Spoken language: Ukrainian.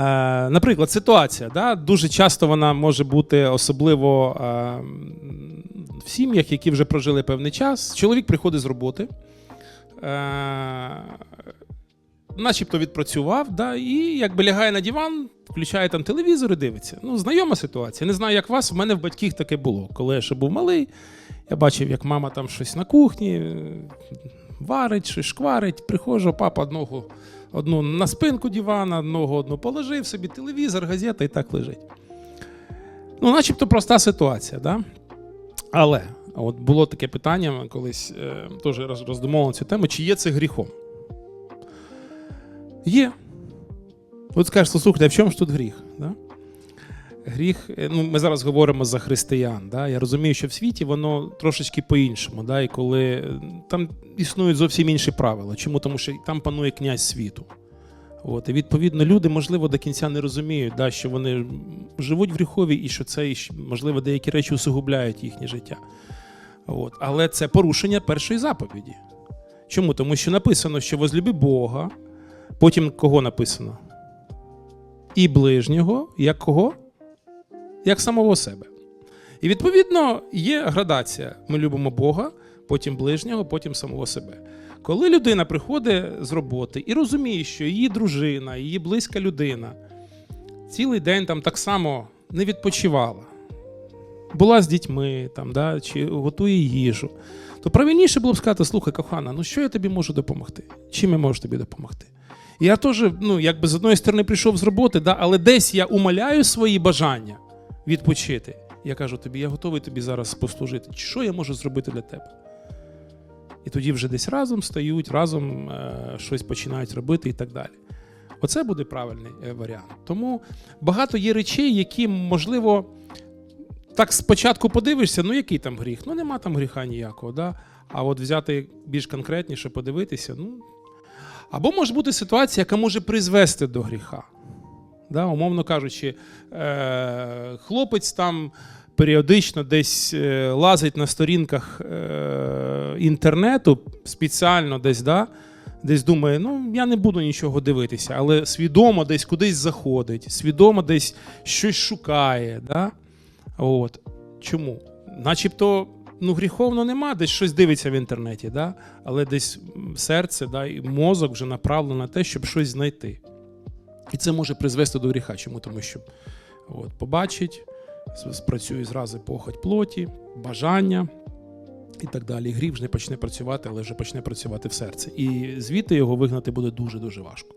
Е, наприклад, ситуація, да? дуже часто вона може бути особливо е, в сім'ях, які вже прожили певний час. Чоловік приходить з роботи, е, начебто відпрацював, да? і якби лягає на диван, включає там телевізор і дивиться. Ну, знайома ситуація. Не знаю, як вас. В мене в батьків таке було. Коли я ще був малий, я бачив, як мама там щось на кухні варить, щось шкварить. Приходжу, папа одного одну на спинку дивана, ногу одну положив собі, телевізор, газета і так лежить. Ну, начебто проста ситуація, да? Але от було таке питання колись е, теж роздумовували цю тему, чи є це гріхом? Є. От скажеш, слухайте, а в чому ж тут гріх? Да? Гріх, е, ну ми зараз говоримо за християн. Да? Я розумію, що в світі воно трошечки по-іншому. Да? І коли е, там існують зовсім інші правила. Чому? Тому що там панує князь світу. От, і відповідно люди, можливо, до кінця не розуміють, да, що вони живуть в гріхові і що це, можливо, деякі речі усугубляють їхнє життя. От. Але це порушення першої заповіді. Чому? Тому що написано, що возлюби Бога, потім кого написано? І ближнього, як кого? Як самого себе. І відповідно є градація. Ми любимо Бога, потім ближнього, потім самого себе. Коли людина приходить з роботи і розуміє, що її дружина, її близька людина цілий день там так само не відпочивала, була з дітьми там, да, чи готує їжу, то правильніше було б сказати: слухай, кохана, ну що я тобі можу допомогти? Чим я можу тобі допомогти? Я теж, ну, якби з одної сторони прийшов з роботи, да, але десь я умаляю свої бажання відпочити. Я кажу тобі, я готовий тобі зараз послужити. Що я можу зробити для тебе? І тоді вже десь разом стають, разом е, щось починають робити і так далі. Оце буде правильний е, варіант. Тому багато є речей, які, можливо, так спочатку подивишся, ну який там гріх? Ну нема там гріха ніякого. Да? А от взяти більш конкретніше, подивитися, ну. Або може бути ситуація, яка може призвести до гріха. Да? Умовно кажучи, е- хлопець там періодично десь е, лазить на сторінках е- інтернету спеціально десь, да? десь думає, ну я не буду нічого дивитися, але свідомо десь кудись заходить, свідомо десь щось шукає. Да? От. Чому? Начебто, ну, гріховно нема, десь щось дивиться в інтернеті, да? але десь серце да, і мозок вже направлено на те, щоб щось знайти. І це може призвести до гріха. Чому? Тому що от, побачить, спрацює зразу похоть плоті, бажання і так далі. Гріх вже не почне працювати, але вже почне працювати в серці. І звідти його вигнати буде дуже-дуже важко.